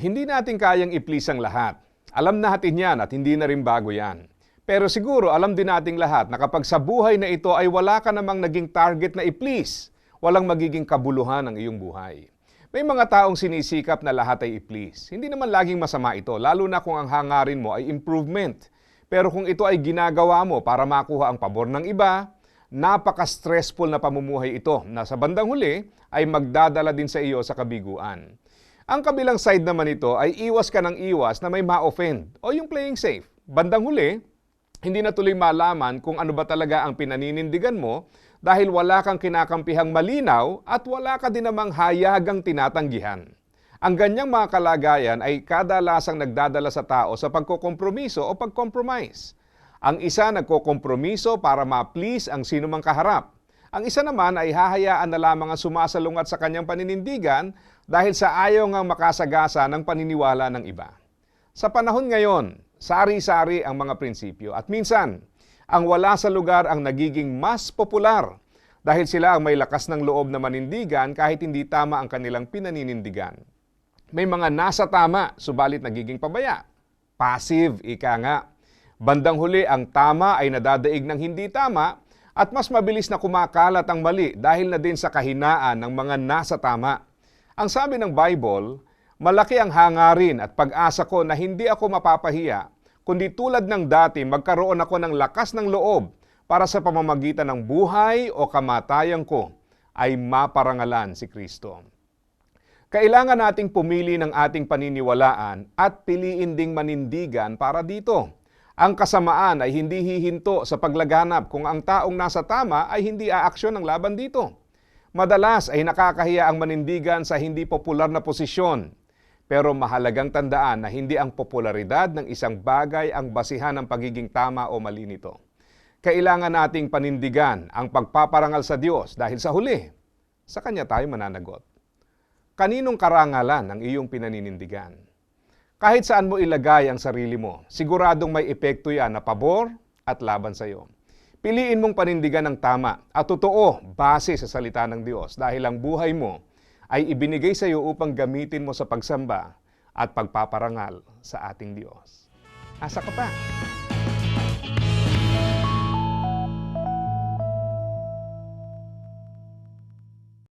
Hindi natin kayang i-please ang lahat. Alam natin yan at hindi na rin bago yan. Pero siguro alam din nating lahat na kapag sa buhay na ito ay wala ka namang naging target na i-please, walang magiging kabuluhan ang iyong buhay. May mga taong sinisikap na lahat ay i-please. Hindi naman laging masama ito, lalo na kung ang hangarin mo ay improvement. Pero kung ito ay ginagawa mo para makuha ang pabor ng iba, napaka-stressful na pamumuhay ito na sa bandang huli ay magdadala din sa iyo sa kabiguan. Ang kabilang side naman ito ay iwas ka ng iwas na may ma-offend o yung playing safe. Bandang huli, hindi na tuloy malaman kung ano ba talaga ang pinaninindigan mo dahil wala kang kinakampihang malinaw at wala ka din namang hayagang tinatanggihan. Ang ganyang mga kalagayan ay kadalasang nagdadala sa tao sa pagkokompromiso o pag-compromise. Ang isa nagkokompromiso para ma-please ang sinumang kaharap. Ang isa naman ay hahayaan na lamang ang sumasalungat sa kanyang paninindigan dahil sa ayaw ngang makasagasa ng paniniwala ng iba. Sa panahon ngayon, sari-sari ang mga prinsipyo at minsan, ang wala sa lugar ang nagiging mas popular dahil sila ang may lakas ng loob na manindigan kahit hindi tama ang kanilang pinaninindigan. May mga nasa tama, subalit nagiging pabaya. Passive, ika nga. Bandang huli, ang tama ay nadadaig ng hindi tama at mas mabilis na kumakalat ang mali dahil na din sa kahinaan ng mga nasa tama. Ang sabi ng Bible, malaki ang hangarin at pag-asa ko na hindi ako mapapahiya, kundi tulad ng dati magkaroon ako ng lakas ng loob para sa pamamagitan ng buhay o kamatayan ko ay maparangalan si Kristo. Kailangan nating pumili ng ating paniniwalaan at piliin ding manindigan para dito. Ang kasamaan ay hindi hihinto sa paglaganap kung ang taong nasa tama ay hindi aaksyon ng laban dito. Madalas ay nakakahiya ang manindigan sa hindi popular na posisyon. Pero mahalagang tandaan na hindi ang popularidad ng isang bagay ang basihan ng pagiging tama o mali nito. Kailangan nating panindigan ang pagpaparangal sa Diyos dahil sa huli, sa Kanya tayo mananagot. Kaninong karangalan ang iyong pinaninindigan? Kahit saan mo ilagay ang sarili mo, siguradong may epekto yan na pabor at laban sa iyo. Piliin mong panindigan ng tama at totoo base sa salita ng Diyos dahil ang buhay mo ay ibinigay sa iyo upang gamitin mo sa pagsamba at pagpaparangal sa ating Diyos. Asa ka pa?